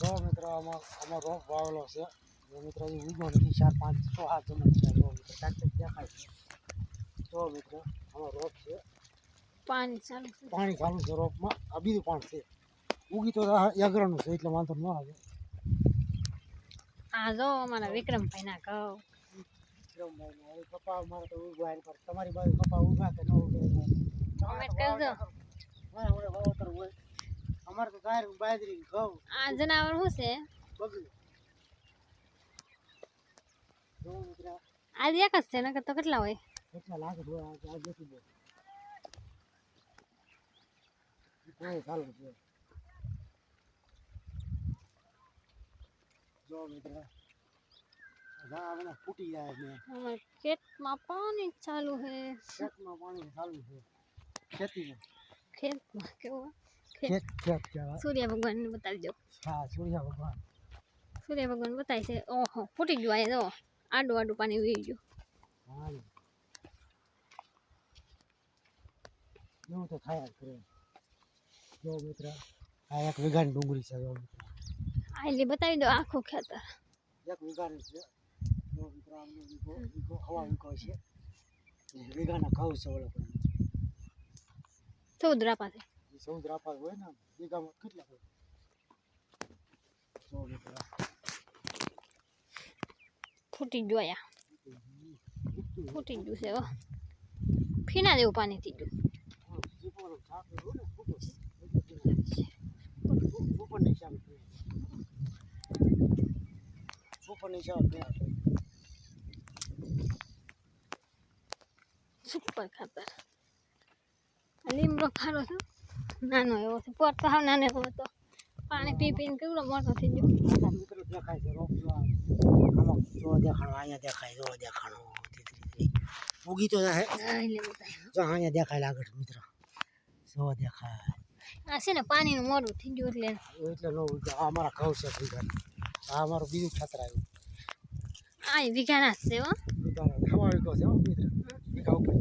જો મિત્ર આમાં આમાં રોપ વાવેલો છે. જો મિત્ર એ ઉગો નથી ચાર પાંચ છ હાથ જમા છે. જો મિત્ર કંઈક દેખાય છે. જો મિત્ર આમાં રોપ છે. પાણી ચાલુ છે. પાણી ચાલુ છે રોપમાં. આ બીજું પાણી છે. ઉગી તો એગરાનું છે એટલે વાંધો ન આવે. આ જો અમારા વિક્રમભાઈ ના કહો વિક્રમભાઈ કપા મારે તો ઉગવા પર. તમારી બાજુ કપા ઉગા કે ન ઉગે? કમેન્ટ કરજો. મારે વાવતર હોય. અમારે તો ગાયર બાજરી ઘઉં. આ જનાવર શું છે? આજ એક જ છે નકર તો કેટલા હોય? કેટલા લાગે છે આજ બેસી દો. કોઈ ચાલુ છે જો મિત્ર ફૂટી જાય છે. અમારા ખેતમાં પાણી ચાલુ છે. ખેતમાં પાણી ચાલુ છે. ખેતીમાં. ખેતમાં કેવું? ખેત ખેત કહેવાય સૂર્ય ભગવાનને બતાવજો. હા સૂર્ય ભગવાન સૂર્ય ભગવાન બતાવે છે. ઓહો ફૂટી ગયું જો. આડું આડું પાણી વી ગયું. એવું તો થાય કરે જો મિત્ર આ એક વીઘાની ડુંગળી છે જો મિત્ર. આ એટલે બતાવી દો આખું ખેતર. એક વીઘાની છે. જો મિત્ર આમનો વીઘો વીઘો હવા વીઘો છે. ને ખાવ છે ઓલા પણ ચૌદ પાસે. એ સમુદ્ર આપાર હોય ને વીઘામાં કેટલા હોય જો મિત્ર ફૂટી જોયા ફૂટી ગયું છે ફીના જેવું પાણી થઈ ગયું જીપોનું શાક હોય ને ફૂટો ઉપરની શાક ઉપરની નાનો એવો છે પોર તો હાવ નાનો એવો હતો. પાણી પી પીને કેવડો મોટો થઈ ગયો. મિત્રો દેખાય છે રોપ. આમાં જો દેખાણો અહીંયા દેખાય જો દેખાણો ઉગી તો જાય જો અહીંયા દેખાય મિત્રો. જો દેખાય. આ છે ને પાણીનું મોડું થઈ ગયું એટલે. એટલે નો આ અમારા ઘઉં છે ભીગા આ અમારું બીજું ખાતર આવ્યું. આ વીઘાના છે હો. બીજા હવા વીઘો છે હો મિત્ર. બીઘા ઉપર.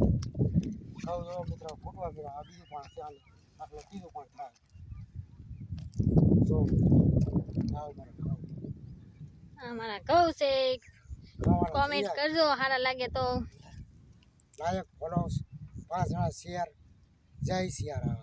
ઘઉં મિત્રો ફૂટવા મિત્રો આ બીજું પણ ચાલે આટલું બીજું પણ થાય જો અમારા ઘઉં છે કોમેન્ટ. કરજો સારા લાગે તો. લાયક ફોલોસ પાંચ જણા શેર જય સિયારામ.